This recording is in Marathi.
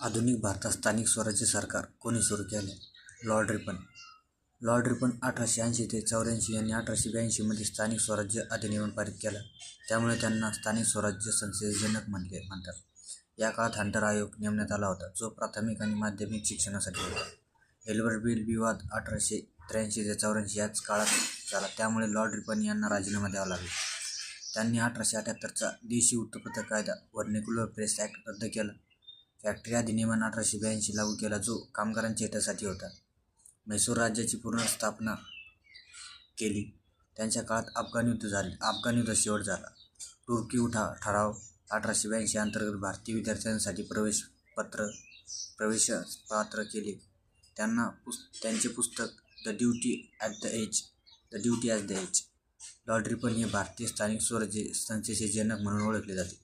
आधुनिक भारतात स्थानिक स्वराज्य सरकार कोणी सुरू केले लॉर्ड रिपन. लॉर्ड रिपन अठराशे ऐंशी ते चौऱ्याऐंशी यांनी अठराशे ब्याऐंशीमध्ये स्थानिक स्वराज्य अधिनियम पारित केलं. त्यामुळे त्यांना स्थानिक स्वराज्य संस्थेचे म्हणले म्हणतात. या काळात हंटर आयोग नेमण्यात आला होता जो प्राथमिक आणि माध्यमिक शिक्षणासाठी होता. एल्बर्ट बिल विवाद अठराशे त्र्याऐंशी ते चौऱ्याऐंशी याच काळात झाला. त्यामुळे लॉर्ड रिपन यांना राजीनामा द्यावा लागला. त्यांनी अठराशे अठ्याहत्तरचा देशी वृत्तपत्र कायदा व्हर्निक्युलर प्रेस ॲक्ट रद्द केला. फॅक्टरी अधिनियम अठराशे ब्याऐंशी लागू केला जो कामगारांच्या हितासाठी होता. म्हैसूर राज्याची पुनर्स्थापना केली. त्यांच्या काळात अफगाण युद्ध झाले. अफगाण युद्ध शेवट झाला. तुर्की उठा ठराव अठराशे ब्याऐंशी अंतर्गत भारतीय विद्यार्थ्यांसाठी प्रवेश पत्र प्रवेश पात्र केले. त्यांना पुस् त्यांचे पुस्तक the duty at the edge the duty at the edge lottery पण हे भारतीय स्थानिक स्वराज्य संस्थेचे जनक म्हणून ओळखले जाते.